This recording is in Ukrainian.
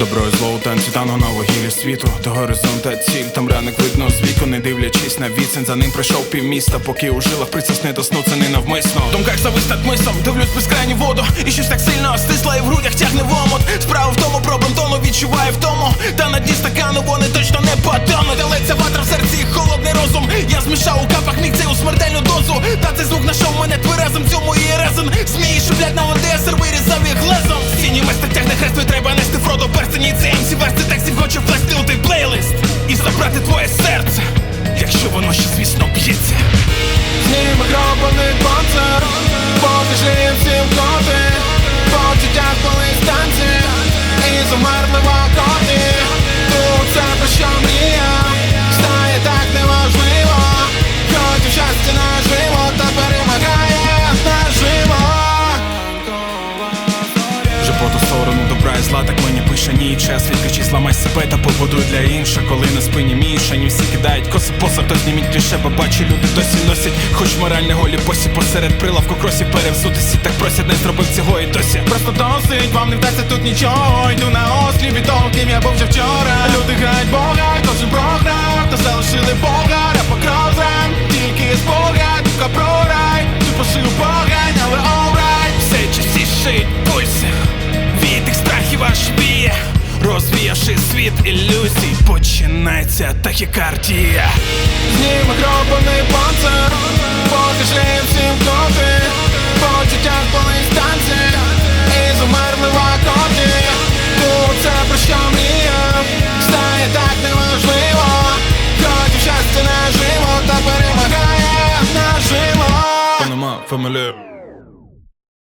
Добро і зло у танці танго на вугіллі світу. До горизонта ціль, там ранок видно з віку Не дивлячись на відстань, за ним пройшов півміста Поки у жилах присосне до сну, це не навмисно В думках завис над мислом, дивлюсь безкрайню воду. І щось так сильно стисла і в грудях тягне в омут Справа в тому, проблем тону відчуваю втому. Та на дні стакану вони точно не потонуть. Але ця ватра в серці холодний розум. Я змішав у капах міг цей у смертельну дозу. Та цей звук нашов мене тверезим, цьому і резин. Змії шублять на Одесер, вирізав Фродо Це МС версти текстів хоче вплести у той плейлист. І забрати твоє серце, якщо воно ще звісно б'ється. Зніми гробаний концерт Покажи їм всім коти. Почуття коли станці І замерли в окопі Тут це про що мріяв Стає так неважливо. Хочу щастя наживо Та перемагає наживо. Вже по ту сторону добра і зла, так мені ні час Відкачі зламай себе та побудуй для інших. Коли на спині мішані всі кидають коси посад То зніміть кліше, бо бачу люди досі носять. Хоч моральне голі посі посеред прилавку кросі перевзутися. Так просять, не зробив цього і досі. Просто досить, вам не вдасться тут нічого. Йду на ослів від я був вже вчора. Люди грають Бога, Розвіявши світ ілюзій Починається тахікардія Зніми гробаний панцир Покажи всім коти Почуття коли станці І замерли в окопі Тут це про що мріяв Стає так неважливо Хочу щастя наживо Та перемагає наживо. Панама, фамілія